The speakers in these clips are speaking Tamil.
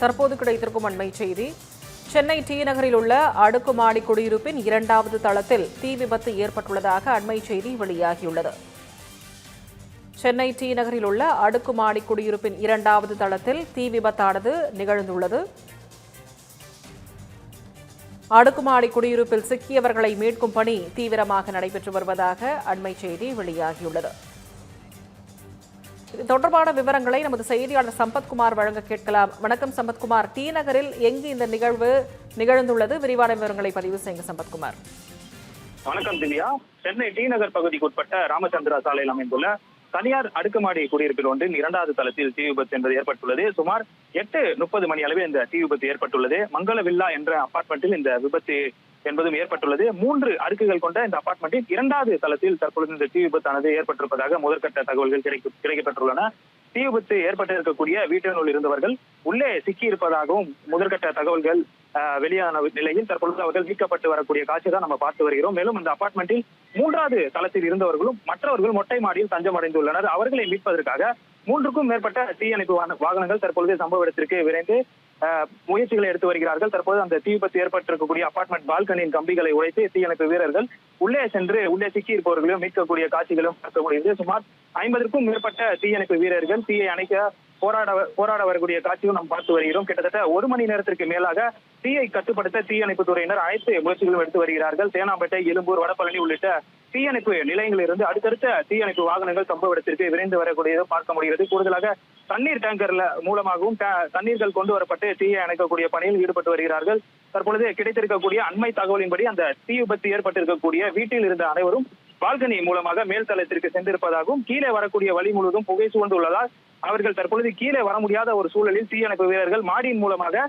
தற்போது கிடைத்திருக்கும் அண்மை செய்தி. சென்னை டி நகரில் உள்ள அடுக்குமாடி குடியிருப்பின் இரண்டாவது தளத்தில் தீ விபத்து ஏற்பட்டுள்ளதாக அண்மை செய்தி வெளியாகியுள்ளது. சென்னை டி நகரில் உள்ள அடுக்குமாடி குடியிருப்பின் இரண்டாவது தளத்தில் தீ விபத்தானது நிகழ்ந்துள்ளது. அடுக்குமாடி குடியிருப்பில் சிக்கியவர்களை மீட்கும் பணி தீவிரமாக நடைபெற்று வருவதாக அண்மை செய்தி வெளியாகியுள்ளது. இது தொடர்பான விவரங்களை நமது செய்தியாளர் சம்பத்குமார் வழங்க கேட்கலாம். வணக்கம் சம்பத்குமார். டி நகரில் எங்கு இந்த நிகழ்வு நிகழ்ந்துள்ளது? விரிவான விவரங்களை பதிவு செய்யுங்க சம்பத்குமார். வணக்கம் திவ்யா. சென்னை டி நகர் பகுதிக்கு உட்பட்ட ராமச்சந்திரா சாலையில் அமைந்துள்ள தனியார் அடுக்குமாடி குடியிருப்பில் ஒன்றின் இரண்டாவது தளத்தில் தீ விபத்து என்பது ஏற்பட்டுள்ளது. சுமார் எட்டு முப்பது மணி அளவில் இந்த தீ விபத்து ஏற்பட்டுள்ளது. மங்கள வில்லா என்ற அபார்ட்மெண்ட்டில் இந்த விபத்து என்பதும் ஏற்பட்டுள்ளது. மூன்று அடுக்குகள் கொண்ட இந்த அபார்ட்மெண்ட்டின் இரண்டாவது தளத்தில் தற்பொழுது இந்த தீ விபத்தானது ஏற்பட்டிருப்பதாக முதற்கட்ட தகவல்கள் கிடைக்க கிடைக்கப்பெற்றுள்ளன தீ விபத்து ஏற்பட்டிருக்கக்கூடிய வீட்டினுள் இருந்தவர்கள் உள்ளே சிக்கி இருப்பதாகவும் முதற்கட்ட தகவல்கள் வெளியான நிலையில் தற்பொழுது அவர்கள் மீட்கப்பட்டு வரக்கூடிய காட்சி தான் நம்ம பார்த்து வருகிறோம். மேலும் இந்த அபார்ட்மெண்ட்டில் மூன்றாவது தளத்தில் இருந்தவர்களும் மற்றவர்கள் மொட்டை மாடியில் தஞ்சம் அடைந்துள்ளனர். அவர்களை மீட்பதற்காக மூன்றுக்கும் மேற்பட்ட தீயணைப்பு வாகனங்கள் தற்பொழுது சம்பவ இடத்திற்கு விரைந்து முயற்சிகளை எடுத்து வருகிறார்கள். தற்போது அந்த தீ விபத்து ஏற்பட்டிருக்கக்கூடிய அபார்ட்மெண்ட் பால்கனியின் கம்பிகளை உடைத்து தீயணைப்பு வீரர்கள் உள்ளே சென்று உள்ளே சிக்கி இருப்பவர்களையும் மீட்கக்கூடிய காட்சிகளும் பார்க்க முடியுது சுமார் ஐம்பதற்கும் மேற்பட்ட தீயணைப்பு வீரர்கள் தீயை அணைக்க போராட போராட வரக்கூடிய காட்சியும் நாம் பார்த்து வருகிறோம். கிட்டத்தட்ட ஒரு மணி நேரத்திற்கு மேலாக தீயை கட்டுப்படுத்த தீயணைப்பு துறையினர் அனைத்து முயற்சிகளும் எடுத்து வருகிறார்கள். தேனாம்பேட்டை எழும்பூர் வடபழனி உள்ளிட்ட தீயணைப்பு நிலையங்களிலிருந்து அடுத்தடுத்த தீயணைப்பு வாகனங்கள் சம்பவ இடத்திற்கு விரைந்து வரக்கூடியதை பார்க்க முடிகிறது. கூடுதலாக தண்ணீர் டேங்கர்ல மூலமாகவும் தண்ணீர்கள் கொண்டு வரப்பட்டு தீயை அணைக்கக்கூடிய பணியில் ஈடுபட்டு வருகிறார்கள். தற்பொழுது கிடைத்திருக்கக்கூடிய அண்மை தகவலின்படி அந்த தீ விபத்து ஏற்பட்டிருக்கக்கூடிய வீட்டில் இருந்த அனைவரும் பால்கனி மூலமாக மேல் தளத்திற்கு சென்றிருப்பதாகவும் கீழே வரக்கூடிய வழி முழுவதும் புகை சூழ்ந்துள்ளதால் அவர்கள் தற்பொழுது கீழே வர முடியாத ஒரு சூழலில் தீயணைப்பு வீரர்கள் மாடியின் மூலமாக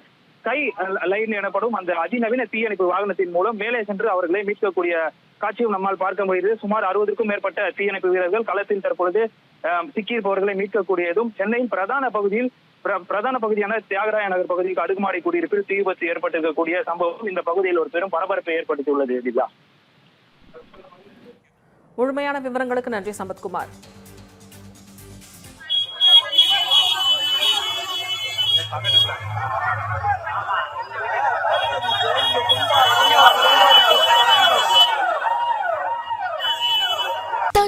கை அஹ், லைன் எனப்படும் அந்த அதிநவீன தீயணைப்பு வாகனத்தின் மூலம் மேலே சென்று அவர்களை மீட்கக்கூடிய காட்சியும் நம்மால் பார்க்க முடியுது சுமார் அறுபதுக்கும் மேற்பட்ட தீயணைப்பு வீரர்கள் களத்தில் தற்பொழுது அஹ், சிக்கியிருப்பவர்களை மீட்கக்கூடியதும் சென்னையின் பிரதான பகுதியில் பிர- பிரதான பகுதியான தியாகராய நகர் பகுதிக்கு அடுக்குமாடி குடியிருப்பில் தீ விபத்து ஏற்பட்டிருக்கக்கூடிய சம்பவம் இந்த பகுதியில் ஒரு பெரும் பரபரப்பை ஏற்படுத்தியுள்ளது தில்லா முழுமையான விவரங்களுக்கு நன்றி சம்பத்குமார்.